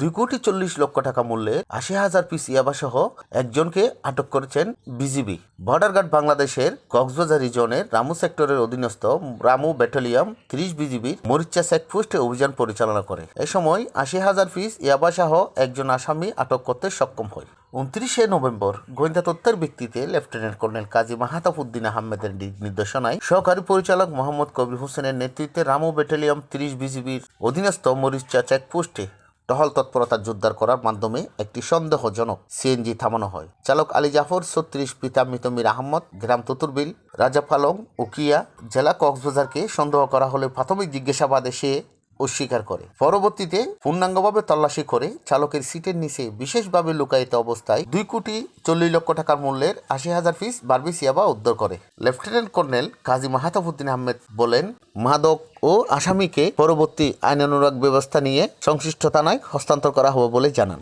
দুই কোটি চল্লিশ লক্ষ টাকা মূল্যের আশি হাজার পিস ইয়াবা সহ একজনকে আটক করেছেন বিজিবি। বর্ডার গার্ড বাংলাদেশের কক্সবাজার রিজনের রামু সেক্টরের অধীনস্থ রামু ব্যাটালিয়ন ত্রিশ বিজিবির মরিচা চেকপোস্টে অভিযান পরিচালনা করে। এ সময় আশি হাজার পিস ইয়াবা সহ একজন আসামি আটক করতে সক্ষম হয়। উনত্রিশে নভেম্বর গোয়েন্দা তথ্যের ভিত্তিতে লেফটেন্যান্ট কর্নেল কাজী মাহাতাফুদ্দিন আহমেদের নির্দেশনায় সহকারী পরিচালক মোহাম্মদ কবির হোসেনের নেতৃত্বে রামু ব্যাটালিয়ন ত্রিশ বিজিবির অধীনস্থ মরিচা চেকপোস্টে টহল তৎপরতা জোরদার করার মাধ্যমে একটি সন্দেহজনক সিএনজি থামানো হয়। চালক আলী জাফর, ছত্রিশ পিতা মৃত মীর আহমদ, গ্রাম তুতুরবিল, রাজা পালং উকিয়া, জেলা কক্সবাজারকে সন্দেহ করা হলে প্রাথমিক জিজ্ঞাসাবাদে সে অস্বীকার করে। পরবর্তীতে পূর্ণাঙ্গভাবে তল্লাশি করে চালকের সিটের নিচে বিশেষভাবে লুকায়িত অবস্থায় দুই কোটি চল্লিশ লক্ষ টাকার মূল্যের আশি হাজার পিস বার্বি সিয়াবা উদ্ধার করে। লেফটেন্যান্ট কর্নেল কাজী মাহাতাবুদ্দিন আহমেদ বলেন, মাদক ও আসামিকে পরবর্তী আইনানুরাগ ব্যবস্থা নিয়ে সংশ্লিষ্ট থানায় হস্তান্তর করা হবে বলে জানান।